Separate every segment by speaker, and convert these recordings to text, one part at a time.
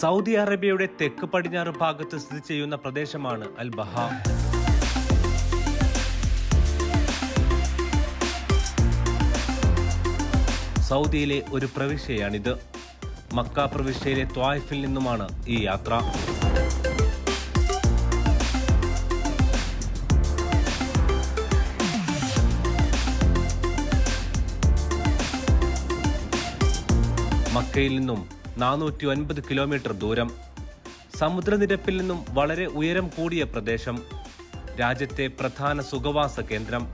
Speaker 1: Saudi അറേബ്യയുടെ തെക്ക് പടിഞ്ഞാറ് ഭാഗത്ത് സ്ഥിതി ചെയ്യുന്ന പ്രദേശമാണ് അൽ ബഹ സൗദിയിലെ ഒരു പ്രവിശ്യയാണിത്. മക്ക പ്രവിശ്യയിലെ ത്വായിഫിൽ നിന്നുമാണ് ഈ യാത്ര. മക്കയിൽ നിന്നും നാനൂറ്റി ഒൻപത് കിലോമീറ്റർ ദൂരം. സമുദ്രനിരപ്പിൽ നിന്നും വളരെ ഉയരം കൂടിയ പ്രദേശം. രാജ്യത്തെ പ്രധാന സുഖവാസ കേന്ദ്രം.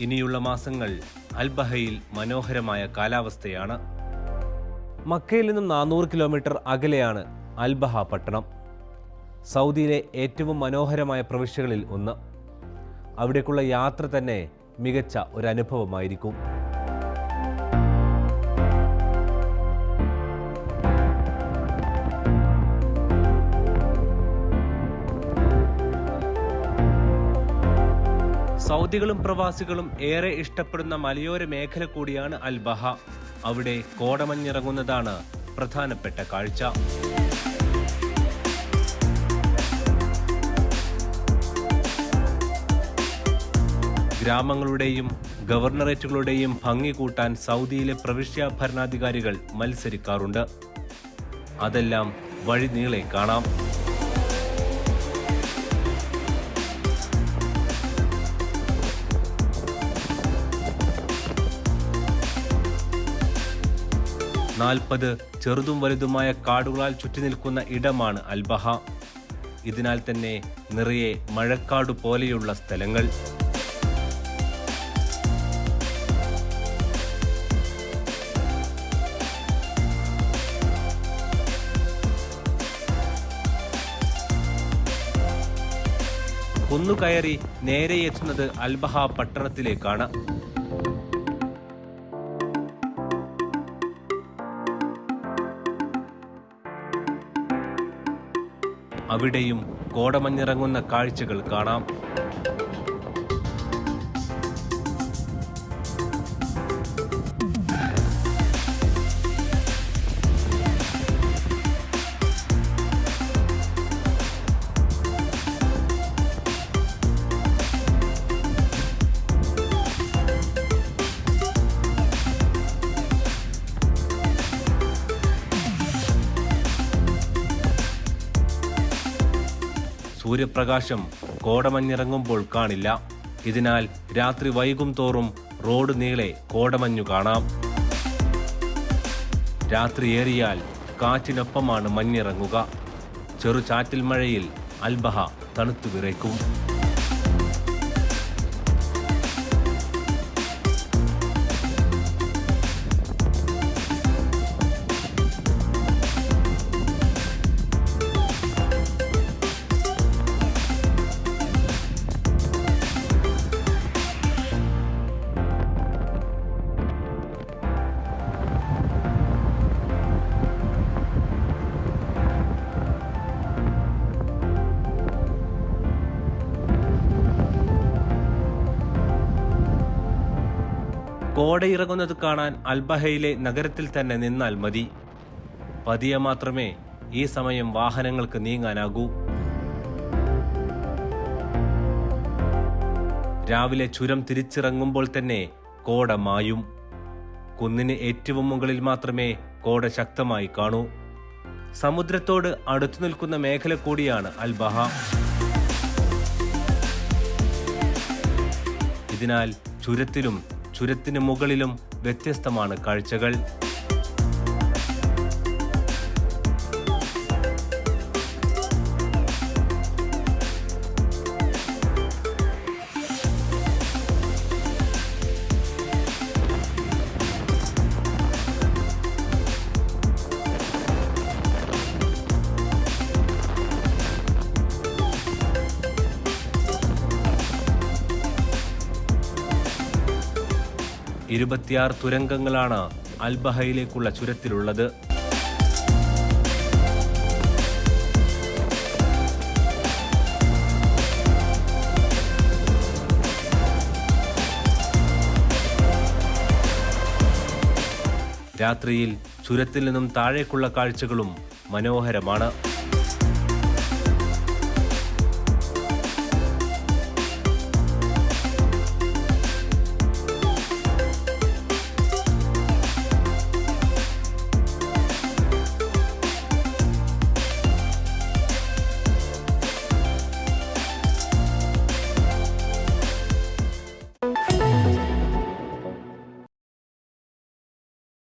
Speaker 1: ഇനിയുള്ള മാസങ്ങൾ അൽബഹയിൽ മനോഹരമായ കാലാവസ്ഥയാണ്. മക്കയിൽ നിന്നും നാനൂറ് കിലോമീറ്റർ അകലെയാണ് അൽബഹ പട്ടണം. സൗദിയിലെ ഏറ്റവും മനോഹരമായ പ്രവിശ്യകളിൽ ഒന്ന്. അവിടേക്കുള്ള യാത്ര തന്നെ മികച്ച ഒരു അനുഭവമായിരിക്കും. സൗദികളും പ്രവാസികളും ഏറെ ഇഷ്ടപ്പെടുന്ന മലയോര മേഖല കൂടിയാണ് അൽബഹ. അവിടെ കോടമഞ്ഞിറങ്ങുന്നതാണ് പ്രധാനപ്പെട്ട കാഴ്ച. ഗ്രാമങ്ങളുടെയും ഗവർണറേറ്റുകളുടെയും ഭംഗി കൂട്ടാൻ സൗദിയിലെ പ്രവിശ്യ ഭരണാധികാരികൾ മത്സരിക്കാറുണ്ട്. അതെല്ലാം വഴി നീളെ കാണാം. നാൽപ്പത് ചെറുതും വലുതുമായ കാടുകളാൽ ചുറ്റി നിൽക്കുന്ന ഇടമാണ് അൽബഹ. ഇതിനാൽ തന്നെ നിറയെ മഴക്കാട് പോലെയുള്ള സ്ഥലങ്ങൾ. കുന്നുകയറി നേരെ എത്തുന്നത് അൽബഹ പട്ടണത്തിലേക്കാണ്. അവിടെയും കോടമഞ്ഞിറങ്ങുന്ന കാഴ്ചകൾ കാണാം. സൂര്യപ്രകാശം കോടമഞ്ഞിറങ്ങുമ്പോൾ കാണില്ല. ഇതിനാൽ രാത്രി വൈകും തോറും റോഡ് നീളെ കോടമഞ്ഞു കാണാം. രാത്രി ഏറിയാൽ കാറ്റിനൊപ്പമാണ് മഞ്ഞിറങ്ങുക. ചെറു ചാറ്റൽ മഴയിൽ അൽബഹ തണുത്തു വിറയ്ക്കും. കോടയിറങ്ങുന്നത് കാണാൻ അൽബഹയിലെ നഗരത്തിൽ തന്നെ നിന്നാൽ മതി. പതിയെ മാത്രമേ ഈ സമയം വാഹനങ്ങൾക്ക് നീങ്ങാനാകൂ. രാവിലെ ചുരം തിരിച്ചിറങ്ങുമ്പോൾ തന്നെ കോട മായും. കുന്നിന് ഏറ്റവും മുകളിൽ മാത്രമേ കോട ശക്തമായി കാണൂ. സമുദ്രത്തോട് അടുത്തു നിൽക്കുന്ന മേഖല കൂടിയാണ് അൽബഹ. ഇതിനാൽ ചുരത്തിലും ചുരത്തിന് മുകളിലും വ്യത്യസ്തമാണ് കാഴ്ചകൾ. ഇരുപത്തിയാറ് തുരങ്കങ്ങളാണ് അൽബഹയിലേക്കുള്ള ചുരത്തിലുള്ളത്. രാത്രിയിൽ ചുരത്തിൽ നിന്നും താഴേക്കുള്ള കാഴ്ചകളും മനോഹരമാണ്.